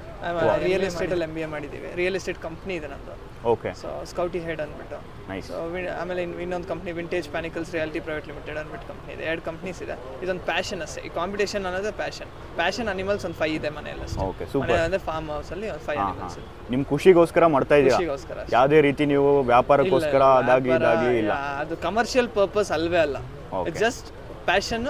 ರಿಯಲ್ ಎಸ್ಟೇಟಲ್ಲಿ ಎಂ ಬಿ ಎ ಮಾಡಿದ್ದೀವಿ ರಿಯಲ್ ಎಸ್ಟೇಟ್ ಕಂಪ್ನಿ ಇದೆ ನಮ್ಮದು ಓಕೆ ಸೊ ಸ್ಕೌಟಿ ಹೆಡ್ ಅಂದ್ಬಿಟ್ಟು. ನೈಸ್ ಸೊ ಆಮೇಲೆ ಇನ್ನೊಂದು company vintage pinnacles realty private limited ಅಂದ್ಬಿಟ್ಟು ಕಂಪ್ನಿ ಇದೆ. ಎರಡು ಕಂಪ್ನೀಸ್ ಇದೆ. ಇದೊಂದು ಪ್ಯಾಷನ್ ಅಷ್ಟೇ. ಈ ಕಾಂಪಿಟೇಷನ್ ಅನ್ನೋದೇ ಪ್ಯಾಷನ್ ಪ್ಯಾಷನ್ ಅನಿಮಲ್ಸ್ ಒಂದು ಫೈವ್ ಇದೆ ಮನೆಯಲ್ಲಿ ಓಕೆ ಸೂಪರ್ ಅಂದ್ರೆ ಫಾರ್ಮ್ ಹೌಸಲ್ಲಿ ಒಂದು ಫೈವ್ ಅನಿಮಲ್ಸ್ ಇದೆ. ನಿಮ್ಮ ಖುಷಿಗೋಸ್ಕರ ಮಾಡ್ತಾ ಇದ್ದೀರಾ ಖುಷಿಗೋಸ್ಕರ ಅಷ್ಟೇ. ಯಾವುದೇ ರೀತಿ ನೀವು ವ್ಯಾಪಾರಕ್ಕೋಸ್ಕರ ಅದಾಗಿ ಇದಾಗಿ ಇಲ್ಲ. ಯಾ- ಅದು ಕಮರ್ಷಿಯಲ್ ಪರ್ಪಸ್ ಅಲ್ವೇ ಅಲ್ಲ. Okay. ಜಸ್ಟ್ ಪ್ಯಾಷನ್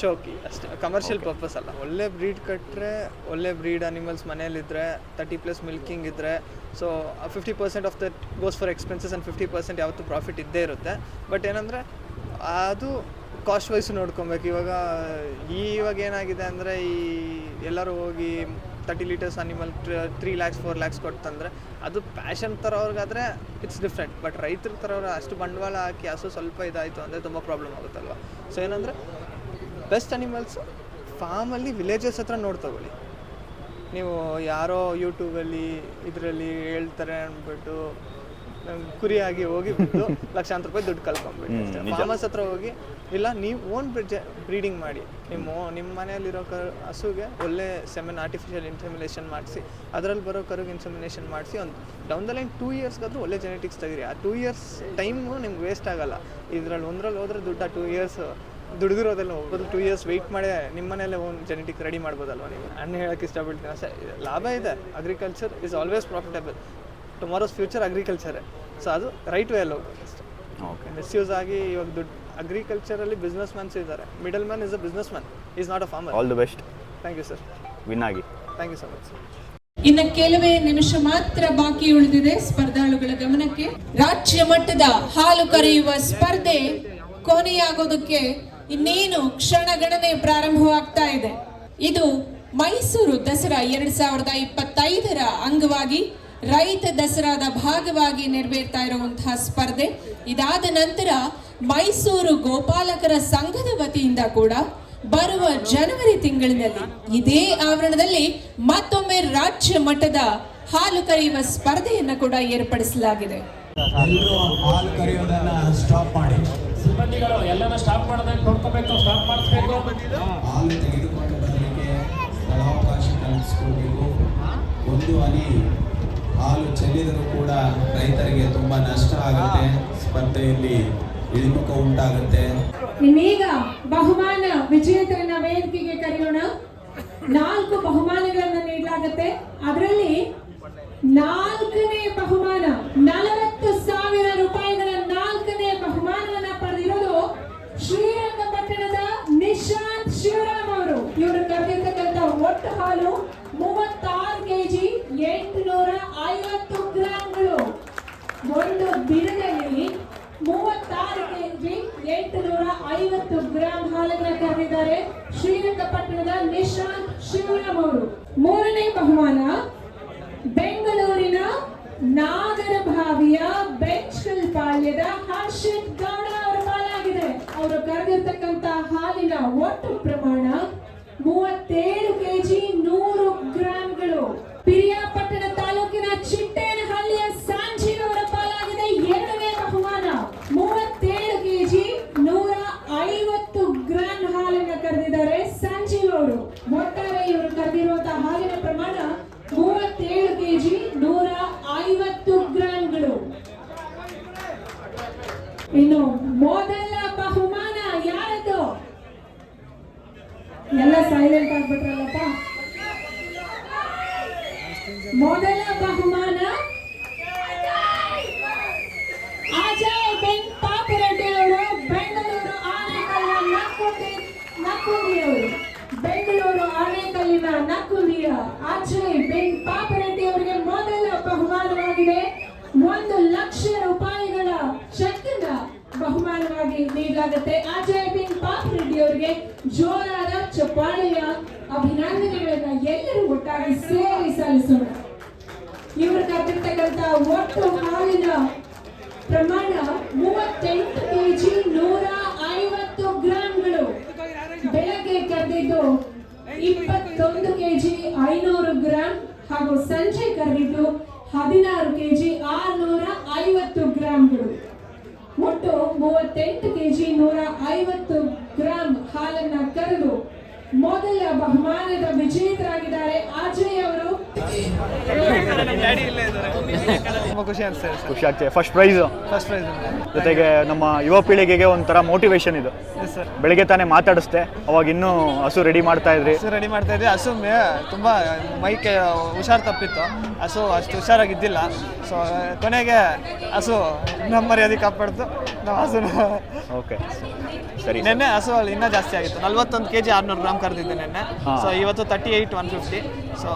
ಶೋಕಿ ಅಷ್ಟೇ. ಕಮರ್ಷಿಯಲ್ ಪರ್ಪಸ್ ಅಲ್ಲ. ಒಳ್ಳೆ ಬ್ರೀಡ್ ಕಟ್ಟರೆ ಒಳ್ಳೆ ಬ್ರೀಡ್ ಅನಿಮಲ್ಸ್ ಮನೇಲಿದ್ರೆ ತರ್ಟಿ ಪ್ಲಸ್ ಮಿಲ್ಕಿಂಗ್ ಇದ್ದರೆ so fifty percent of the goes for expenses and fifty percent ಯಾವತ್ತು ಪ್ರಾಫಿಟ್ ಇದ್ದೇ ಇರುತ್ತೆ. ಬಟ್ ಏನಂದರೆ ಅದು ಕಾಸ್ಟ್ ವೈಸ್ ನೋಡ್ಕೊಬೇಕು. ಇವಾಗ ಇವಾಗ ಏನಾಗಿದೆ ಅಂದರೆ, ಈ ಎಲ್ಲರೂ ಹೋಗಿ thirty litres animal three lakhs four lakhs ಕೊಡ್ತಂದ್ರೆ ಅದು ಪ್ಯಾಷನ್ ತರೋರ್ಗಾದ್ರೆ ಇಟ್ಸ್ ಡಿಫ್ರೆಂಟ್ ಬಟ್ ರೈತರ ತರೋರು ಅಷ್ಟು ಬಂಡವಾಳ ಹಾಕಿ ಹಸು ಸ್ವಲ್ಪ ಇದಾಯಿತು ಅಂದರೆ ತುಂಬ ಪ್ರಾಬ್ಲಮ್ ಆಗುತ್ತಲ್ವ? ಸೊ ಏನಂದರೆ ಬೆಸ್ಟ್ ಅನಿಮಲ್ಸು ಫಾರ್ಮಲ್ಲಿ ವಿಲೇಜಸ್ ಹತ್ರ ನೋಡಿ ತಗೊಳ್ಳಿ. ನೀವು ಯಾರೋ ಯೂಟ್ಯೂಬಲ್ಲಿ ಇದರಲ್ಲಿ ಹೇಳ್ತಾರೆ ಅಂದ್ಬಿಟ್ಟು ಕುರಿಯಾಗಿ ಹೋಗಿ ಬಿದ್ದು ಲಕ್ಷಾಂತರ ರೂಪಾಯಿ ದುಡ್ಡು ಕಳ್ಕೊಂಡ್ಬಿಟ್ಟು ಫಾರ್ಮರ್ಸ್ ಹತ್ರ ಹೋಗಿ ಇಲ್ಲ ನೀವು ಓನ್ ಬ್ರೀಡಿಂಗ್ ಮಾಡಿ. ನಿಮ್ಮ ನಿಮ್ಮ ಮನೆಯಲ್ಲಿರೋ ಕರು ಹಸುಗೆ ಒಳ್ಳೆ ಸೆಮೆನ್ ಆರ್ಟಿಫಿಷಿಯಲ್ ಇನ್ಸೆಮಿನೇಷನ್ ಮಾಡಿಸಿ ಅದರಲ್ಲಿ ಬರೋ ಕರುಗೆ ಇನ್ಸೆಮಿನೇಷನ್ ಮಾಡಿಸಿ ಒಂದು ಡೌನ್ ದ ಲೈನ್ ಟೂ ಇಯರ್ಸ್ಗಾದ್ರೂ ಒಳ್ಳೆ ಜೆನೆಟಿಕ್ಸ್ ತೆಗೀರಿ. ಆ ಟೂ ಇಯರ್ಸ್ ಟೈಮು ನಿಮ್ಗೆ ವೇಸ್ಟ್ ಆಗಲ್ಲ. ಇದರಲ್ಲಿ ಒಂದ್ರಲ್ಲಿ ಹೋದ್ರೆ ದುಡ್ಡು ಆ ಟೂ ಇಯರ್ಸ್ ದುಡಿದಿರೋದೆಲ್ಲ ಹೋಗೋದು ಟೂ ಇಯರ್ಸ್ ವೆಯ್ಟ್ ಮಾಡಿ ನಿಮ್ಮ ಮನೆಯಲ್ಲೇ ಒಂದು ಜೆನೆಟಿಕ್ ರೆಡಿ ಮಾಡ್ಬೋದಲ್ವ ನೀವು? ಅಣ್ಣ ಹೇಳಕ್ಕೆ ಇಷ್ಟಪಡ್ತೀನಿ. ಅಷ್ಟೇ ಲಾಭ ಇದೆ. Agriculture is always profitable tomorrow's future ಅಗ್ರಿಕಲ್ಚರೇ so ಅದು ರೈಟ್ ವೇ ಅಲ್ಲಿ. ಹೋಗ್ಬೇಕು ಅಷ್ಟೇ ಓಕೆ ಮಿಸ್ಯೂಸ್ ಆಗಿ ಇವಾಗ ದುಡ್ಡು ಅಗ್ರಿಕಲ್ಚರಲ್ಲಿ ಬಿಸ್ನೆಸ್ ಮ್ಯಾನ್ಸ್ ಇದ್ದಾರೆ. Middle man is a business man is not a farmer all the best thank you sir win ಆಗಿ. ಥ್ಯಾಂಕ್ ಯು ಸೊ ಮಚ್ ಇನ್ನು ಕೆಲವೇ ನಿಮಿಷ ಮಾತ್ರ ಬಾಕಿ ಉಳಿದಿದೆ ಸ್ಪರ್ಧಾಳುಗಳ ಗಮನಕ್ಕೆ. ರಾಜ್ಯ ಮಟ್ಟದ ಹಾಲು ಕರೆಯುವ ಸ್ಪರ್ಧೆ ಕೊನೆಯಾಗೋದಕ್ಕೆ ಇನ್ನೇನು ಕ್ಷಣಗಣನೆ ಪ್ರಾರಂಭವಾಗ್ತಾ ಇದೆ. ಇದು ಮೈಸೂರು ದಸರಾ ಎರಡ್ ಸಾವಿರದ ಇಪ್ಪತ್ತೈದರ ಅಂಗವಾಗಿ ರೈತ ದಸರಾದ ಭಾಗವಾಗಿ ನೆರವೇರ್ತಾ ಇರುವಂತಹ ಸ್ಪರ್ಧೆ. ಇದಾದ ನಂತರ ಮೈಸೂರು ಗೋಪಾಲಕರ ಸಂಘದ ವತಿಯಿಂದ ಕೂಡ ಬರುವ ಜನವರಿ ತಿಂಗಳಿನಲ್ಲಿ ಇದೇ ಆವರಣದಲ್ಲಿ ಮತ್ತೊಮ್ಮೆ ರಾಜ್ಯ ಮಟ್ಟದ ಹಾಲು ಕರೆಯುವ ಸ್ಪರ್ಧೆಯನ್ನು ಕೂಡ ಏರ್ಪಡಿಸಲಾಗಿದೆ. ಎಲ್ಲರೂ ಹಾಲು ಕರೆಯೋದನ್ನ ಸ್ಟಾಪ್ ಮಾಡಿ. ಸಿಬ್ಬಂದಿಗಳು ಎಲ್ಲನ ಸ್ಟಾಪ್ ಮಾಡೋದಕ್ಕೆ ನೋಡ್ಕೋಬೇಕು ಸ್ಟಾಪ್ ಮಾಡಿಸ್ಬೇಕು. ಹಾಲು ತೆಗೆದುಕೊಂಡು ಬರಲಿಕ್ಕೆ ಸ್ಥಳಾವಕಾಶ ಕಲ್ಪಿಸ್ಕೊಡ್ಬೇಕು ಒಂದು ಹನಿ ಹಾಲು ಚೆಲ್ಲಿದರೂ ಕೂಡ ರೈತರಿಗೆ ತುಂಬಾ ನಷ್ಟ ಆಗುತ್ತೆ. ಸ್ಪರ್ಧೆಯಲ್ಲಿ ಇಳಿಮುಖ ಉಂಟಾಗುತ್ತೆ. ಇನ್ನೀಗ ಬಹುಮಾನ ವಿಜೇತರನ್ನ ವೇದಿಕೆಗೆ ಕರೆಯೋಣ. ನಾಲ್ಕು ಬಹುಮಾನಗಳನ್ನ ನೀಡಲಾಗುತ್ತೆ. ಅದರಲ್ಲಿ ನಾಲ್ಕನೇ ಬಹುಮಾನ ನಲವತ್ತು ಸಾವಿರ ರೂಪಾಯಿಗಳ ನಾಲ್ಕನೇ ಬಹುಮಾನವನ್ನ ಪಡೆದಿರೋದು ಶ್ರೀರಂಗಪಟ್ಟಣದ ನಿಶಾಂತ್ ಶಿವರಾಮ್ ಅವರು ಇವರು ಕರೆದಿರ್ತಕ್ಕಂಥ ಒಟ್ಟು ಹಾಲು ಮೂವತ್ತಾರು ಕೆಜಿ ಎಂಟುನೂರ ಐವತ್ತು ಗ್ರಾಂಗಳು ಒಂದು ದಿನದಲ್ಲಿ ಮೂವತ್ತಾರು ಕೆಜಿ ಎಂಟುನೂರ ಐವತ್ತು ಕರೆದಿದ್ದಾರೆ ಶ್ರೀರಂಗಪಟ್ಟಣದ ನಿಶಾಂತ್ ಶಿವರಾಮ್ ಅವರು ಮೂರನೇ ಬಹುಮಾನ, ಬೆಂಗಳೂರಿನ ನಾಗರಭಾವಿಯ ಬೆಂಚ್ಕಲ್ ಪಾಳ್ಯದ ಹರ್ಷಿತ್ ಗೌಡ ಅವರ ಪಾಲಾಗಿದೆ. ಅವರು ಕರೆದಿರ್ತಕ್ಕಂತ ಹಾಲಿನ ಒಟ್ಟು ಪ್ರಮಾಣ ಮೂವತ್ತೇಳು ಕೆಜಿ ನೂರು ಗ್ರಾಂಗಳು. ಪಿರಿಯಾಪಟ್ಟಣ ತಾಲೂಕಿನ ಚಿಟ್ಟೇನಹಳ್ಳಿಯ ಸಾಂಜಿನವರ ಪಾಲಾಗಿದೆ ಎರಡನೇ ಬಹುಮಾನ ಮೂವತ್ತೇಳು ಕೆಜಿ ನೂರ ಐವತ್ತು ಗ್ರಾಂ ಹಾಲನ್ನ ಕರೆದಿದ್ದಾರೆ ಸಂಜೀವ್ ಅವರು ಒಟ್ಟಾರೆ ಇವರು ಕರೆದಿರುವಂತಹ ಹಾಲಿನ ಪ್ರಮಾಣ ಮೂವತ್ತೇಳು ಕೆಜಿ ನೂರ ಐವತ್ತು ಗ್ರಾಂಗಳು ಇನ್ನು ಮೊದಲ ಬಹುಮಾನ ಯಾರದ್ದು ಎಲ್ಲ ಸೈಲೆಂಟ್ ಆಗ್ಬಿಟ್ರಲ್ಲಪ್ಪ ಮೊದಲ ಬಹುಮಾನ? ಅಜಯ್ ಬೆನ್ ಪಾಪಿರೆಡ್ಡಿ ಅವರು ಬೆಂಗಳೂರು ಆನೆಕಲ್ಲ ನಕುಲಿ ನಕ್ಕುಂದಿಯವರು ಬೆಂಗಳೂರು ಆನೆಕಲ್ಲಿನ ನಕ್ಕುಂದಿಯ ಅಜಯ್ ಬೆನ್ ಪಾಪಿರೆಡ್ಡಿ ಅವರಿಗೆ ಮೊದಲ ಬಹುಮಾನವಾಗಿದೆ. ಒಂದು ಲಕ್ಷ ರೂಪಾಯಿಗಳ ಚೆಕ್ನ ಬಹುಮಾನವಾಗಿ ನೀಡಲಾಗುತ್ತೆ. ಅಜಯ್ ಬಿನ್ ಪಾಪಿರೆಡ್ಡಿ ಅವರಿಗೆ ಜೋರಾದ ಚಪ್ಪಾಳೆಯ ಅಭಿನಂದನೆಗಳನ್ನ ಎಲ್ಲರೂ ಒಟ್ಟಾಗಿ ಸೇರಿ ಸಲ್ಲಿಸೋಣ. ಇವರು ಕರೆದಿರ್ತಕ್ಕಂಥ ಒಟ್ಟು ಹಾಲಿನ ಪ್ರಮಾಣ ಮೂವತ್ತೆಂಟು ಕೆಜಿ ನೂರ ಐವತ್ತು ಗ್ರಾಂಗಳು. ಬೆಳಗ್ಗೆ ಕರೆದಿದ್ದು ಇಪ್ಪತ್ತೊಂದು ಕೆಜಿ ಐನೂರು ಗ್ರಾಂ ಹಾಗೂ ಸಂಜೆ ಕರೆದಿದ್ದು ಹದಿನಾರು ಕೆಜಿ ಆರ್ನೂರ ಐವತ್ತು ಗ್ರಾಂಗಳು. ಒಟ್ಟು ಮೂವತ್ತೆಂಟು ಕೆಜಿ ನೂರ ಐವತ್ತು ಗ್ರಾಂ ಹಾಲನ್ನ ಕರೆದು ಮೊದಲ ಬಹುಮಾನದ ವಿಜೇತರಾಗಿದ್ದಾರೆ. ಅಜಯ್ ಅವರು ಖುಷಿ ಖುಷಿ ಆಗ್ತದೆ ಫಸ್ಟ್ ಪ್ರೈಸ್ ಫಸ್ಟ್ ಪ್ರೈಸ್ ಜೊತೆಗೆ ನಮ್ಮ ಯುವ ಪೀಳಿಗೆಗೆ ಒಂಥರ ಮೋಟಿವೇಶನ್ ಇದು. ಸರ್ ಬೆಳಿಗ್ಗೆ ತಾನೇ ಮಾತಾಡಿಸ್ದೆ. ಅವಾಗ ಇನ್ನೂ ಹಸು ರೆಡಿ ಮಾಡ್ತಾ ಇದ್ರಿ. ಹಸು ರೆಡಿ ಮಾಡ್ತಾ ಇದ್ರಿ ಹಸು ತುಂಬಾ ತುಂಬ ಮೈಕೆ ಹುಷಾರು ತಪ್ಪಿತ್ತು. ಹಸು ಅಷ್ಟು ಹುಷಾರಾಗಿದ್ದಿಲ್ಲ. ಸೊ ಕೊನೆಗೆ ಹಸು ನಮ್ಮ ಮರ್ಯಾದೆ ಕಾಪಾಡ್ತು. ನಾವು ಹಸುನ ಓಕೆ ಸರಿ ನಿನ್ನೆ ಹಸು ಅಲ್ಲಿ ಇನ್ನೂ ಜಾಸ್ತಿ ಆಗಿತ್ತು. ನಲ್ವತ್ತೊಂದು ಕೆ ಜಿ ಆರ್ನೂರು ಗ್ರಾಮ್ ಕರೆದಿದ್ದೆ ನಿನ್ನೆ. ಸೊ ಇವತ್ತು thirty eight one fifty so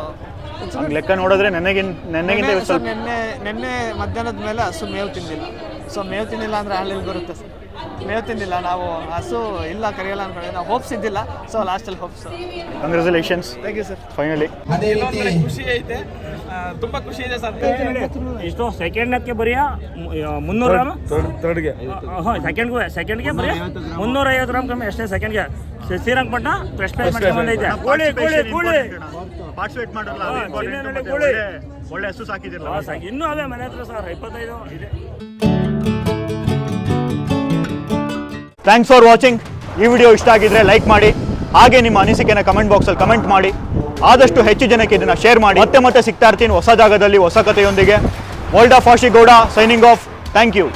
ಹಂಗೆ ಲೆಕ್ಕ ನೋಡಿದ್ರೆ ನೆನ್ನೆಗಿಂತ ನೆನ್ನೆಗಿಂತ ಸ್ವಲ್ಪ ನಿನ್ನೆ ನಿನ್ನೆ ಮಧ್ಯಾಹ್ನದ ಮೇಲೆ ಹಸು ಮೇವು ತಿಂದಿಲ್ಲ. ಸೊ ಮೇವು ತಿನ್ನಿಲ್ಲ ಅಂದ್ರೆ ಹಳ್ಳಿ ಬರುತ್ತೆ ಸರ್. ಮೇವು ತಿಂದಿಲ್ಲ ನಾವು ಹಸು ಇಲ್ಲ ಕರೆಯಲ್ಲ ಅನ್ಕೊಂಡಿದ್ದೆ ನಾವು ಹೋಪ್ಸ್ ಇದ್ದಿಲ್ಲ ಸೊ ಲಾಸ್ಟಲ್ಲಿ hopes congratulations thank you sir finally ಖುಷಿ ಐತೆ. ತುಂಬ ಖುಷಿ ಇದೆ ಸರ್. ಇಷ್ಟು ಸೆಕೆಂಡಕ್ಕೆ ಬರೀ ಮುನ್ನೂರು ಗ್ರಾಮ್? ತರ್ಡ್ಗೆ ಹಾಂ ಸೆಕೆಂಡ್ಗೂ ಸೆಕೆಂಡ್ಗೆ ಬರೀ ಮುನ್ನೂರ ಐವತ್ತು ಗ್ರಾಮ್. ಕಮ್ಮಿ ಅಷ್ಟೇ ಸೆಕೆಂಡ್ಗೆ ಶ್ರೀರಂಗಪಟ್ಟಣ ಮಾಡ್ಕೊಂಡು ಬಂದೈತೆ. ಕೋಳಿ ಕೋಳಿ ಕೋಳಿ. ಪಾರ್ಟಿಸಿಪೇಟ್ ಮಾಡಲ್ಲ. ಒಳ್ಳೆ- ಒಳ್ಳೆ ಹಸು ಸಾಕಿದಿರಲ್ಲ. ಸಾಕು. ಇನ್ನೂ ಅದೇ ಮನೆ ಹತ್ರ ಸರ್ ಇಪ್ಪತ್ತೈದು. ಇದೆ. ಥ್ಯಾಂಕ್ಸ್ ಫಾರ್ ವಾಚಿಂಗ್ ಈ ವಿಡಿಯೋ ಇಷ್ಟ ಆಗಿದ್ರೆ ಲೈಕ್ ಮಾಡಿ, ಹಾಗೆ ನಿಮ್ಮ ಅನಿಸಿಕೆನ ಕಮೆಂಟ್ ಬಾಕ್ಸಲ್ಲಿ ಕಮೆಂಟ್ ಮಾಡಿ. ಆದಷ್ಟು ಹೆಚ್ಚು ಜನಕ್ಕೆ ಇದನ್ನು ಶೇರ್ ಮಾಡಿ. ಮತ್ತೆ ಮತ್ತೆ ಸಿಗ್ತಾ ಇರ್ತೀನಿ ಹೊಸ ಜಾಗದಲ್ಲಿ, ಹೊಸ ಕಥೆಯೊಂದಿಗೆ. World of Gowda signing off thank you